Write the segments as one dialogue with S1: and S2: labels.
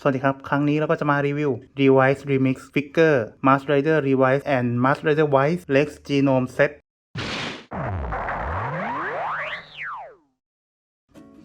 S1: สวัสดีครับ ครั้งนี้เราก็จะมารีวิว Revise Remix Figure Master Rider Revise and Master Rider Wise Lex Genome Set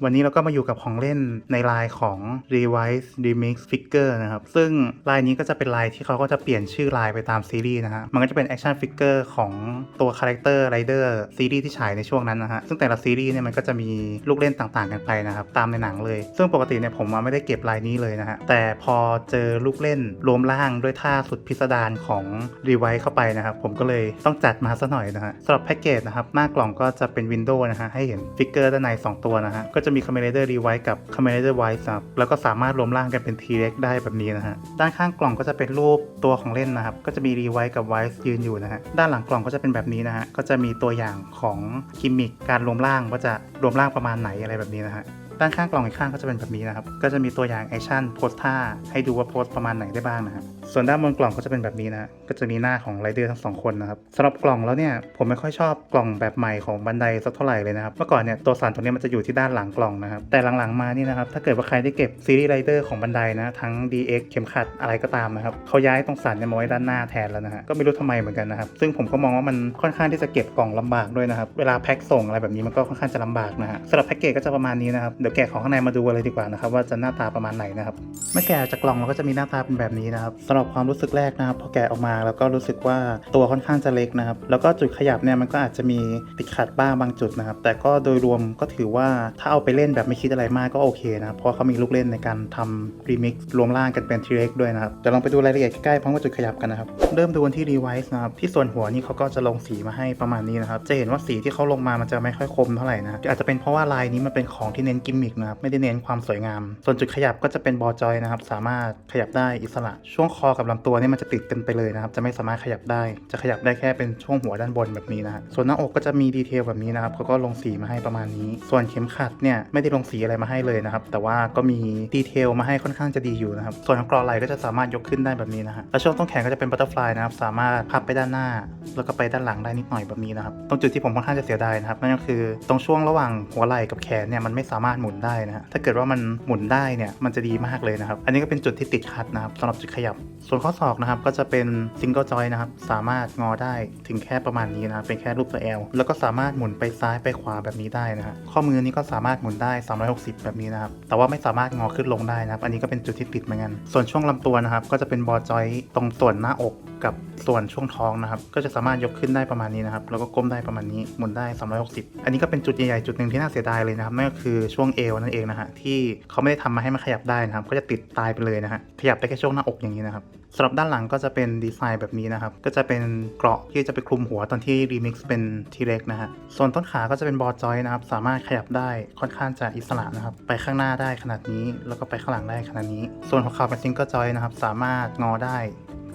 S1: วันนี้เราก็มาอยู่กับของเล่นในลายของ Revise Remix Figure นะครับ ซึ่งลายนี้ก็จะเป็นลายที่เขาก็จะเปลี่ยนชื่อลายไปตามซีรีส์นะฮะ มันก็จะเป็น Action Figure ของตัว Character Rider ซีรีส์ที่ฉายในช่วงนั้นนะฮะ ซึ่งแต่ละซีรีส์เนี่ยมันก็จะมีลูกเล่นต่างๆกันไปนะครับ ตามในหนังเลย ซึ่งปกติเนี่ยผมว่าไม่ได้เก็บลายนี้เลยนะฮะ แต่พอเจอลูกเล่นรวมร่างด้วยท่าสุดพิสดารของ Revise เข้าไปนะครับ ผมก็เลยต้องจัดมาซะหน่อยนะฮะสำหรับแพ็กเกจนะครับหน้ากล่องก็จะเป็นวินโดว์นะฮะให้เห็นฟิกเกอร์ด้านใน2 ตัวนะฮะก็จะมี c o m m a n d e r Rewrite กับ c o m m a n d e r Wise ครับแล้วก็สามารถรวมร่างกันเป็น T-Rex ได้แบบนี้นะฮะ ด้านข้างกล่องก็จะเป็นรูปตัวของเล่นนะครับ ก็จะมี Rewrite กับ Wise ยืนอยู่นะฮะ ด้านหลังกล่องก็จะเป็นแบบนี้นะฮะ ก็จะมีตัวอย่างของกิมมิคการรวมร่างว่าจะรวมร่างประมาณไหนอะไรแบบนี้นะฮะ ด้านข้างกล่องอีกข้างก็จะเป็นแบบนี้นะครับ ก็จะมีตัวอย่างแอคชั่นโพสท่าให้ดูว่าโพสประมาณไหนได้บ้างนะครับส่วนด้านบนกล่องก็จะเป็นแบบนี้นะก็จะมีหน้าของไรเดอร์ทั้งสองคนนะครับสำหรับกล่องแล้วเนี่ยผมไม่ค่อยชอบกล่องแบบใหม่ของบันไดสักเท่าไหร่เลยนะครับเมื่อก่อนเนี่ยตัวสันตัวเนี้ยมันจะอยู่ที่ด้านหลังกล่องนะครับแต่หลังๆมานี่นะครับถ้าเกิดว่าใครได้เก็บซีรีส์ไรเดอร์ของบันไดนะทั้ง DX เข็มขัดอะไรก็ตามนะครับเขาย้ายตรงสันเนี่ยมาไว้ด้านหน้าแทนแล้วนะฮะก็ไม่รู้ทำไมเหมือนกันนะครับซึ่งผมก็มองว่ามันค่อนข้างที่จะเก็บกล่องลำบากด้วยนะครับเวลาแพ็คส่งอะไรแบบนี้มันก็ค่อนข้างจะลำบากนะฮะสำหรับแพ็กเกจก็จะประมาณนี้นะครับเดี๋ยวแกะของข้างในมาดูกันเลยดีกว่านะครับว่าจะหน้าตาประมาณไหนนะครับเมื่อแกะจากกล่องเราก็จะมีหน้าตาเป็นแบบนี้นะครับสำหรับความรู้สึกแรกนะครับพอแกะออกมาแล้วก็รู้สึกว่าตัวค่อนข้างจะเล็กนะครับ แล้วก็จุดขยับเนี่ยมันก็อาจจะมีติดขัดบ้างบางจุดนะครับ แต่ก็โดยรวมก็ถือว่าถ้าเอาไปเล่นแบบไม่คิดอะไรมากก็โอเคนะเพราะเขามีลูกเล่นในการทำรีมิกซ์รวมร่างกันเป็น T-Rex ด้วยนะครับเดี๋ยวลองไปดูรายละเอียดใกล้ๆพร้อมกับจุดขยับกันนะครับเริ่มดูกันที่ Revise นะครับที่ส่วนหัวนี่เขาก็จะลงสีมาให้ประมาณนี้นะครับจะเห็นว่าสีที่เขาลงมามันจะไม่ค่อยคมเท่าไหร่นะอาจจะเป็นเพราะว่าลายนี้มันเป็นของที่เน้นกิมมิคนะครับไม่ได้เน้นความสวยงาม ส่วนจุดขยับก็จะเป็นบอจอยนะครับสามารถขยับได้อิสระ ช่วงคอกับลำตัวนี่มันจะติดกันไปเลยนะครับจะไม่สามารถขยับได้ จะขยับได้แค่เป็นช่วงหัวด้านบนแบบนี้นะส่วนหน้าอกก็จะมีดีเทลแบบนี้นะครับเขาก็ลงสีมาให้ประมาณนี้ ส่วนเข็มขัดเนี่ยไม่ได้ลงสีอะไรมาให้เลยนะครับแต่ว่าก็มีดีเทลมาให้ค่อนข้างจะดีอยู่นะครับส่วนของกรอไหล่ก็จะสามารถยกขึ้นได้แบบนี้นะฮะแล้วช่วงต้นแขนก็จะเป็นบัตเตอร์ฟลายนะครับสามารถพับไปด้านหน้า แล้วก็ไปด้านหลังได้นิดหน่อยแบบนี้นะครับตรงจุดที่ผมค่อนข้างจะเสียดายนะครับนั่นก็คือตรงช่วงระหว่างหัวไหล่กับแขนเนี่ยมันไม่สามารถหมุนได้นะฮะถ้าเกิดว่ามันหมุนได้เนี่ยมันจะดีมากเลยนะครับ อันนี้ก็เป็นจุดที่ติดขัดนะครับสำหรับจุดขยับ ส่วนข้อศอกนะครับก็จะเป็นซิงเกิลจอยนะครับสามารถงอได้ถึงแค่ประมาณนี้นะเป็นแค่รูปตัว L แล้วก็สามารถหมุนไปซ้ายไปขวาแบบนี้ได้นะฮะข้อมือนี้ก็สามารถหมุนได้ 360 แบบนี้นะครับแต่ว่าไม่สามารถงอขึ้นลงได้นะครับ อันนี้ก็เป็นจุดที่ติดเหมือนกันส่วนช่วงลำตัวนะครับก็จะเป็นบอจอยตรงส่วนหน้าอก กับส่วนช่วงท้องนะครับ ก็จะสามารถยกขึ้นได้ประมาณนี้นะครับ แล้วก็ก้มได้ประมาณนี้ หมุนได้ 360 อันนี้ก็เป็นจุดใหญ่ๆจุดหนึ่งที่น่าเสียดายเลยนะครับนั่นก็คือช่วงเอวนั่นเองนะฮะ ที่เขาไม่ได้ทำมาให้มันขยับได้นะครับ ก็จะติดตายไปเลยนะฮะ ขยับได้แค่ช่วงหน้าอกอย่างนี้นะครับสำหรับด้านหลังก็จะเป็นดีไซน์แบบนี้นะครับ ก็จะเป็นเกราะที่จะไปคลุมหัวตอนที่รีมิกซ์เป็นทีเล็กนะฮะ ส่วนต้นขาก็จะเป็นบอจอยนะครับ สามารถขยับได้ค่อนข้างจะอิสระนะครับ ไปข้างหน้าได้ขนาดนี้ แล้วก็ไปข้างหลังได้ขนาดนี้ ส่วนหัวเข่าเป็นซิงเกิลจอยนะครับ สามารถงอได้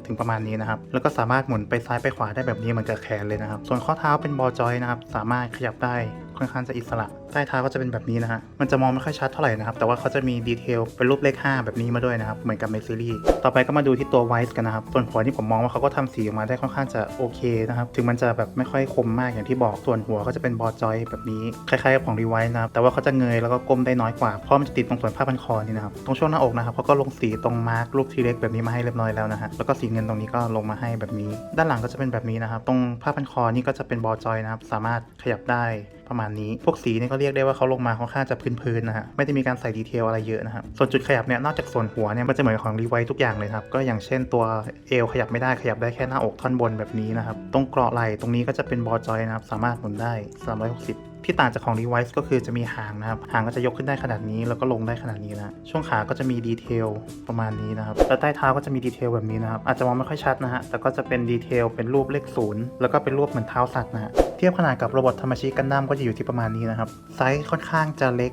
S1: ถึงประมาณนี้นะครับแล้วก็สามารถหมุนไปซ้ายไปขวาได้แบบนี้เหมือนกับแขนเลยนะครับ ส่วนข้อเท้าเป็นบอลจอยนะครับสามารถขยับได้ค่อนข้างจะอิสระใต้เท้าก็จะเป็นแบบนี้นะฮะ มันจะมองไม่ค่อยชัดเท่าไหร่นะครับ แต่ว่าเขาจะมีดีเทลเป็นรูปเลข 5 แบบนี้มาด้วยนะครับ เหมือนกับในซีรีส์ ต่อไปก็มาดูที่ตัวไวส์กันนะครับ ส่วนหัวที่ผมมองว่าเขาก็ทำสีออกมาได้ค่อนข้างจะโอเคนะครับ ถึงมันจะแบบไม่ค่อยคมมากอย่างที่บอก ส่วนหัวก็จะเป็นบอลจอยแบบนี้ คล้ายๆกับของรีไวส์นะครับ แต่ว่าเขาจะเงยแล้วก็ก้มได้น้อยกว่า เพราะมันจะติดตรงส่วนผ้าพันคอนี่นะครับ ตรงช่วงหน้าอกนะครับเขาก็ลงสีตรงมาร์กรูปทีเล็กแบบนี้มาให้เรียบร้อยแล้วนะฮะ แล้วก็สีเงินตรงนี้ก็ลงมาให้แบบนี้ ด้านหลังก็จะเป็นแบบนี้นะครับ ตรงผ้าพันคอนี่ก็จะเป็นบอจอยนะครับ สามารถขยับได้ประมาณนี้ พวกสีนี่ก็เรียกได้ว่าเขาลงมาค่อนข้างจะพื้นๆนะฮะไม่ได้มีการใส่ดีเทลอะไรเยอะนะครับส่วนจุดขยับเนี่ยนอกจากส่วนหัวเนี่ยมันจะเหมือนของรีไวทุกอย่างเลยครับก็อย่างเช่นตัวเอวขยับไม่ได้ขยับได้แค่หน้าอกท่อนบนแบบนี้นะครับตรงเกราะไหล่ตรงนี้ก็จะเป็นบอลจอยนะครับสามารถหมุนได้ 360 ที่ต่างจากของ Device ก็คือจะมีหางนะครับหางก็จะยกขึ้นได้ขนาดนี้ แล้วก็ลงได้ขนาดนี้นะช่วงขาก็จะมีดีเทลประมาณนี้นะครับแล้วใต้เท้าก็จะมีดีเทลแบบนี้นะครับอาจจะมองไม่ค่อยชัดนะฮะแต่ก็จะเป็นดีเทลเป็นรูปเลขศูนย์แล้วก็เป็นรูปเหมือนเท้าสัตว์นะเทียบขนาดกับโรบอทธรรมชิกันดั้มก็จะอยู่ที่ประมาณนี้นะครับไซส์ค่อนข้างจะเล็ก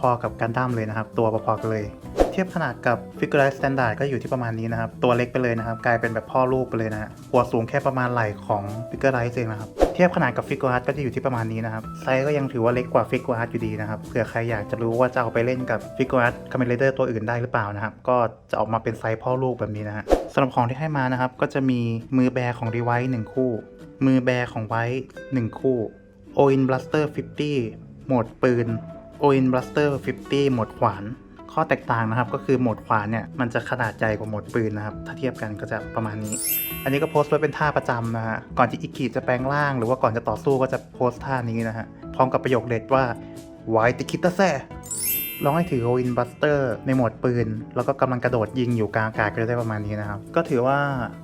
S1: พอๆกับกันดั้มเลยนะครับ ตัวพอๆกันเลย เทียบขนาดกับ Figure Standard ก็อยู่ที่ประมาณนี้นะครับ ตัวเล็กไปเลยนะครับ กลายเป็นแบบพ่อลูกไปเลยนะฮะหัวสูงแค่ประมาณไหล่ของ Figure Rise เองนะครับ เทียบขนาดกับ Figure Art ก็จะอยู่ที่ประมาณนี้นะครับ ไซส์ก็ยังถือว่าเล็กกว่า Figure Art อยู่ดีนะครับเผื่อใครอยากจะรู้ว่าจะเอาไปเล่นกับ Figure Art Kamen Rider ตัวอื่นได้หรือเปล่านะครับ ก็จะออกมาเป็นไซส์พ่อลูกแบบนี้นะฮะสำหรับของที่ให้มานะครับ ก็จะมีมือแบร์ของ Device 1คู่ มือแบร์ของไว้1คู่ Oin Blaster 50โหมดปืน Oin Blaster 50โหมดขวาน ข้อแตกต่างนะครับ ก็คือโหมดขวานเนี่ยมันจะขนาดใหญ่กว่าโหมดปืนนะครับ ถ้าเทียบกันก็จะประมาณนี้ อันนี้ก็โพสต์ไว้เป็นท่าประจำนะฮะ ก่อนที่อิกิจะแปลงร่าง หรือว่าก่อนจะต่อสู้ก็จะโพสต์ท่านี้นะฮะ พร้อมกับประโยคเด็ดว่าไวติคิตาแซ ลองให้ถือโอินบัสเตอร์ในโหมดปืน แล้วก็กำลังกระโดดยิงอยู่กลางอากาศก็จะได้ประมาณนี้นะครับ ก็ถือว่า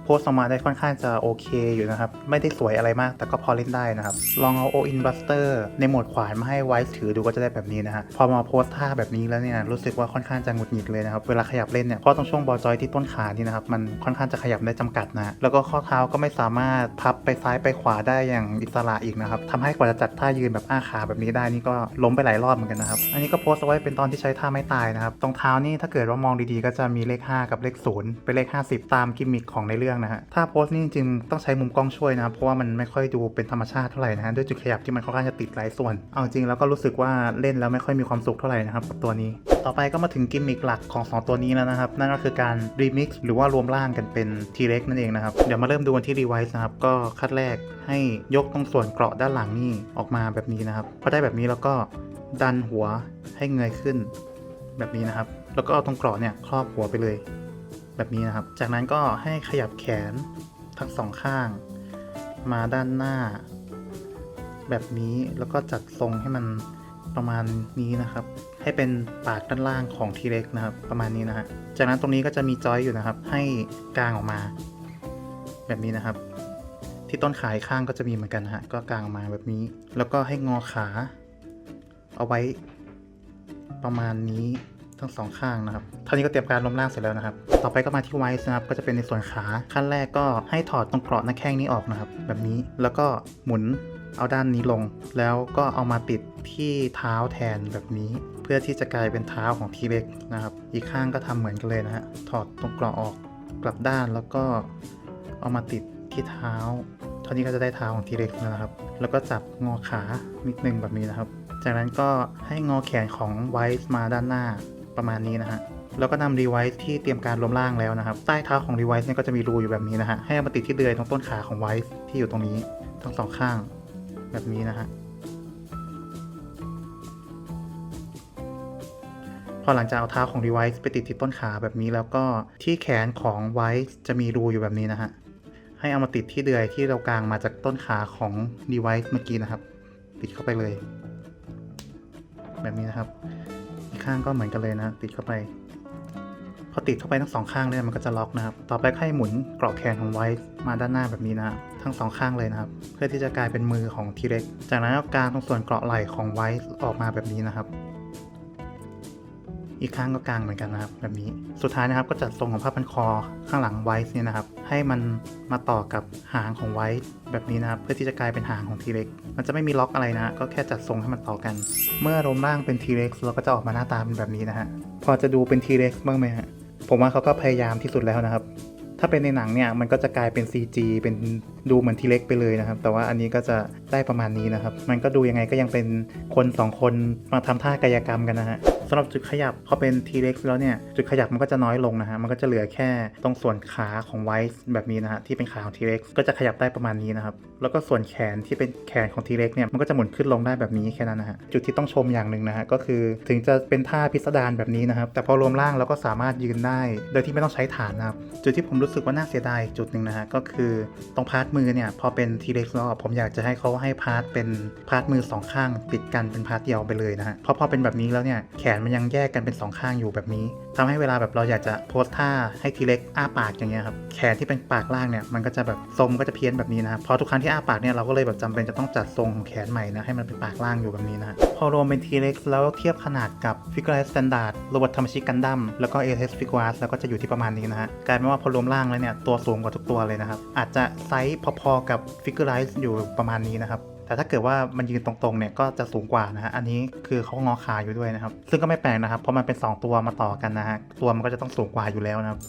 S1: โพสต์ออกมาได้ค่อนข้างจะโอเคอยู่นะครับ ไม่ได้สวยอะไรมากแต่ก็พอเล่นได้นะครับ ลองเอาโออินบัสเตอร์ในโหมดขวานมาให้ไวส์ถือดูก็จะได้แบบนี้นะฮะพอมาโพสท่าแบบนี้แล้วเนี่ยรู้สึกว่าค่อนข้างจะหงุดหงิดเลยนะครับ เวลาขยับเล่นเนี่ยเพราะตรงช่วงบอลจอยที่ต้นขานี่นะครับมันค่อนข้างจะขยับได้จำกัดนะแล้วก็ข้อเท้าก็ไม่สามารถพับไปซ้ายไปขวาได้อย่างอิสระอีกนะครับทำให้กว่าจะจัดท่ายืนแบบอ้าขาแบบนี้ได้นี่ก็ล้มไปหลายรอบเหมือนกันนะครับอันนี้ก็โพสต์เอาไว้เป็นตอนที่ใช้ท่าไม่ตายนะครับ ตรงเท้านี่ถ้าเกิดว่ามองดีๆ ก็จะมีเลข 5 กับเลข 0 เป็นเลข 50 ตามกิมมิคของในเรื่องนะฮะถ้าโพสต์นี่จริงๆต้องใช้มุมกล้องช่วยนะครับเพราะว่ามันไม่ค่อยดูเป็นธรรมชาติเท่าไหร่นะฮะด้วยจุดขยับที่มันค่อนข้างจะติดหลายส่วน เอาจริงแล้วก็รู้สึกว่าเล่นแล้วไม่ค่อยมีความสุขเท่าไหร่นะครับกับตัวนี้ ต่อไปก็มาถึงกิมมิคหลักของ 2 ตัวนี้แล้วนะครับ นั่นก็คือการรีมิกซ์หรือว่ารวมร่างกันเป็น T-Rex นั่นเองนะครับเดี๋ยวมาเริ่มดูกันที่ Device นะครับก็ขั้นแรกให้ยกตรงส่วนเกราะด้านหลังนี่ออกมาแบบนี้นะครับพอได้แบบนี้แล้วก็ ดันหัวให้เงยขึ้น แบบนี้นะครับ แล้วก็เอาตรงกราะเนี่ยครอบหัวไปเลย แบบนี้นะครับ จากนั้นก็ให้ขยับแขนทั้งสองข้าง มาด้านหน้า แบบนี้แล้วก็จัดทรงให้มันประมาณนี้นะครับ ให้เป็นปากด้านล่างของทีเล็กนะครับ ประมาณนี้นะฮะจากนั้นตรงนี้ก็จะมีจอยอยู่นะครับ ให้กางออกมา แบบนี้นะครับ ที่ต้นขาข้างก็จะมีเหมือนกันนะฮะก็กางออกมาแบบนี้ แล้วก็ให้งอขา เอาไว้ประมาณนี้ทั้งสองข้างนะครับเท่านี้ก็เตรียมการล้มล่างเสร็จแล้วนะครับ ต่อไปก็มาที่ไวส์นะครับ ก็จะเป็นในส่วนขา ขั้นแรกก็ให้ถอดตรงเกราะหน้าแข้งนี้ออกนะครับ แบบนี้ แล้วก็หมุนเอาด้านนี้ลง แล้วก็เอามาติดที่เท้าแทนแบบนี้ เพื่อที่จะกลายเป็นเท้าของทีเล็กนะครับ อีกข้างก็ทำเหมือนกันเลยนะฮะ ถอดตรงเกราะออกกลับด้านแล้วก็เอามาติดที่เท้า เท่านี้ก็จะได้เท้าของทีเล็กแล้วนะครับ แล้วก็จับงอขานิดนึงแบบนี้นะครับ จากนั้นก็ให้งอแขนของไวส์มาด้านหน้าประมาณนี้นะฮะแล้วก็นำ device ที่เตรียมการรวมร่างแล้วนะครับ ใต้เท้าของ device เนี่ยก็จะมีรูอยู่แบบนี้นะฮะ ให้เอามาติดที่เดือยตรงต้นขาของ Wise ที่อยู่ตรงนี้ทั้งสองข้างแบบนี้นะฮะ พอหลังจากเอาเท้าของ device ไปติดที่ต้นขาแบบนี้แล้วก็ที่แขนของ Wise จะมีรูอยู่แบบนี้นะฮะ ให้เอามาติดที่เดือยที่เรากางมาจากต้นขาของ device เมื่อกี้นะครับ ติดเข้าไปเลย แบบนี้นะครับ อีกข้างก็เหมือนกันเลยนะ ติดเข้าไป พอติดเข้าไปทั้งสองข้างเนี่ยมันก็จะล็อกนะครับ ต่อไปให้หมุนเกราะแขนของไวท์มาด้านหน้าแบบนี้นะครับทั้งสองข้างเลยนะครับ เพื่อที่จะกลายเป็นมือของทีเร็กจากนั้นก็กางตรงส่วนเกราะไหล่ของไวท์ออกมาแบบนี้นะครับ อีกข้างก็กางเหมือนกันนะครับ แบบนี้ สุดท้ายนะครับก็จัดทรงของผ้าพันคอข้างหลังไวท์เนี่ยนะครับ ให้มันมาต่อกับหางของไวท์แบบนี้นะครับ เพื่อที่จะกลายเป็นหางของทีเร็กมันจะไม่มีล็อกอะไรนะ ก็แค่จัดทรงให้มันต่อกัน เมื่อรวมร่างเป็นทีเร็กเราก็จะออกมาหน้าตาเป็นแบบนี้นะฮะ พอจะดูเป็นทีเร็กบ้างไหมฮะ ผมว่าเขาก็พยายามที่สุดแล้วนะครับ ถ้าเป็นในหนังเนี่ยมันก็จะกลายเป็น CG เป็นดูเหมือนทีเล็กไปเลยนะครับ แต่ว่าอันนี้ก็จะได้ประมาณนี้นะครับ มันก็ดูยังไงก็ยังเป็นคนสองคนมาทำท่ากายกรรมกันนะฮะสำหรับจุดขยับพอเป็นทีเล็กแล้วเนี่ยจุดขยับมันก็จะน้อยลงนะฮะมันก็จะเหลือแค่ตรงส่วนขาของไวส์แบบนี้นะฮะที่เป็นขาของทีเล็กก็จะขยับได้ประมาณนี้นะครับแล้วก็ส่วนแขนที่เป็นแขนของทีเล็กเนี่ยมันก็จะหมุนขึ้นลงได้แบบนี้แค่นั้นนะฮะจุดที่ต้องชมอย่างหนึ่งนะฮะก็คือถึงจะเป็นท่าพิสดารแบบนี้นะครับแต่พอรวมร่างเราก็สามารถยืนได้ โดยที่ไม่ต้องใช้ฐานนะครับจุดที่ผมรู้สึกว่าน่าเสียดายจุดหนึ่งนะฮะก็คือตรงพาร์ทมือเนี่ยพอเป็นทีเล็กแล้วผมอยากจะให้เขาให้พาร์ทเป็นพาร์ทมือสองข้างติดกันเป็นพาร์ทเดียวไปเลยนะฮะเพราะพอเป็นแบบนี้แล้วเนี่ยแขนมันยังแยกกันเป็นสองข้างอยู่แบบนี้ทำให้เวลาแบบเราอยากจะโพสท่าให้ทีเล็กอ้าปากอย่างเงี้ยครับแขนที่เป็นปากล่างเนี่ยมันก็จะแบบทรงมันก็จะเพี้ยนแบบนี้นะพอทุกครั้งที่อ้าปากเนี่ยเราก็เลยแบบจำเป็นจะต้องจัดทรงของแขนใหม่นะให้มันเป็นปากล่างอยู่แบบนี้นะพอรวมเป็นทีเล็กแล้วเทียบขนาดกับฟิกเกอร์สแตนดาร์ดโรบอทธรรมชิกันดั้มแล้วก็เอเทสฟิกวาสแล้วก็จะอยู่ที่ประมาณนี้นะฮะกลายเป็นว่าพอรวมร่างแล้วเนี่ยตัวสูงกว่าทุกตัวเลยนะครับอาจจะไซส์พอๆกับฟิกเกอร์ไลซ์อยู่ประมาณนี้นะครับ แต่ถ้าเกิดว่ามันยืนตรงๆเนี่ยก็จะสูงกว่านะฮะ อันนี้คือเขางอขาอยู่ด้วยนะครับ ซึ่งก็ไม่แปลกนะครับ เพราะมันเป็น 2 ตัวมาต่อกันนะฮะ ตัวมันก็จะต้องสูงกว่าอยู่แล้วนะครับ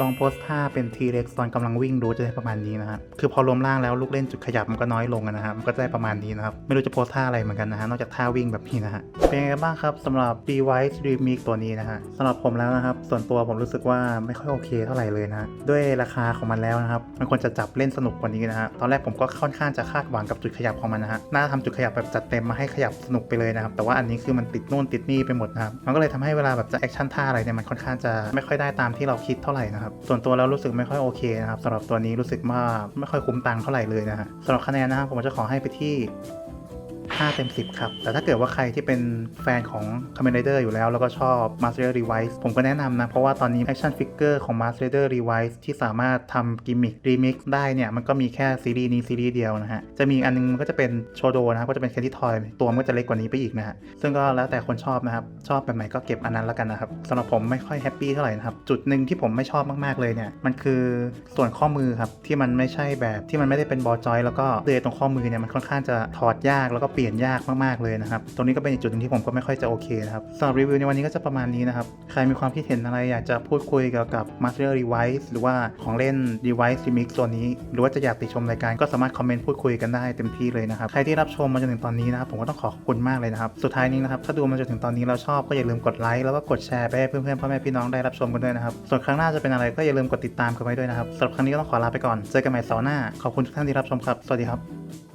S1: ลองโพสท่าเป็น T-Rex ตอนกำลังวิ่งดูจะได้ประมาณนี้นะครับคือพอรวมร่างแล้วลูกเล่นจุดขยับมันก็น้อยลงนะฮะ มันก็ได้ประมาณนี้นะครับ ไม่รู้จะโพสท่าอะไรเหมือนกันนะฮะ นอกจากท่าวิ่งแบบนี้นะฮะ เป็นยังไงบ้างครับสำหรับ Device Remix ตัวนี้นะฮะสำหรับผมแล้วนะครับ ส่วนตัวผมรู้สึกว่าไม่ค่อยโอเคเท่าไหร่เลยนะฮะด้วยราคาของมันแล้วนะครับ มันควรจะจับเล่นสนุกกว่านี้นะฮะ ตอนแรกผมก็ค่อนข้างจะคาดหวังกับจุดขยับของมันนะฮะน่าทำจุดขยับแบบจัดเต็มมาให้ขยับสนุกไปเลยนะครับ แต่ว่าอันนี้คือมันติดนู่นติดนี่ไปหมดนะครับ มันก็เลยทำให้เวลาแบบจะแอคชั่นท่าอะไรเนี่ยมันค่อนข้างจะไม่ค่อยได้ตามที่เราคิดเท่าไหร่นะครับ ส่วนตัวแล้วรู้สึกไม่ค่อยโอเคนะครับสำหรับตัวนี้รู้สึกว่าไม่ค่อยคุ้มตังค์เท่าไหร่เลยนะฮะสำหรับคะแนนนะครับผมจะขอให้ไปที่ 5 เต็ม 10 ครับ แต่ถ้าเกิดว่าใครที่เป็นแฟนของ Kamen Rider อยู่แล้ว แล้วก็ชอบ Master Rider Revice ผมก็แนะนำนะ เพราะว่าตอนนี้ Action Figure ของ Master Rider Revice ที่สามารถทำกิมมิค Remix ได้เนี่ย มันก็มีแค่ซีรีส์นี้ซีรีส์เดียวนะฮะ จะมีอันนึงมันก็จะเป็นโชโดนะครับก็จะเป็น Candy Toy ตัวมันก็จะเล็กกว่านี้ไปอีกนะฮะ ซึ่งก็แล้วแต่คนชอบนะครับ ชอบแบบไหนก็เก็บอันนั้นแล้วกันนะครับสำหรับผมไม่ค่อยแฮปปี้เท่าไหร่นะครับ จุดหนึ่งที่ผมไม่ชอบมากๆเลยเนี่ย มันคือส่วนข้อมือครับที่มันไม่ใช่แบบที่มันไม่ได้เป็นบอจอยแล้วก็เลยตรงข้อมือเนี่ยมันค่อนข้างจะถอดยากแล้วก็เปลี่ยนยากมากๆเลยนะครับ ตรงนี้ก็เป็นอีกจุดหนึงที่ผมก็ไม่ค่อยจะโอเคนะครับสำหรับรีวิวในวันนี้ก็จะประมาณนี้นะครับ ใครมีความคิดเห็นอะไรอยากจะพูดคุยเกี่ยวกับ Master Device หรือว่าของเล่น Device Remix ตัวนี้ หรือว่าจะอยากติชมรายการก็สามารถคอมเมนต์พูดคุยกันได้เต็มที่เลยนะครับ ใครที่รับชมมาจนถึงตอนนี้นะครับผมก็ต้องขอขอบคุณมากเลยนะครับ สุดท้ายนี้นะครับถ้าดูมาจนถึงตอนนี้แล้วชอบก็อย่าลืมกดไลค์แล้วก็กดแชร์ไปให้เพื่อนๆพ่อแม่พี่น้องได้รับชมกันด้วยนะครับ ส่วนครั้งหน้าจะเป็นอะไรก็อย่าลืมกดติดตามกันไว้ด้วยนะครับสำหรับครั้งนี้ก็ต้องขอลาไปก่อน เจอกันใหม่เสาร์หน้า ขอบคุณทุกท่านที่รับชมครับ สวัสดีครับ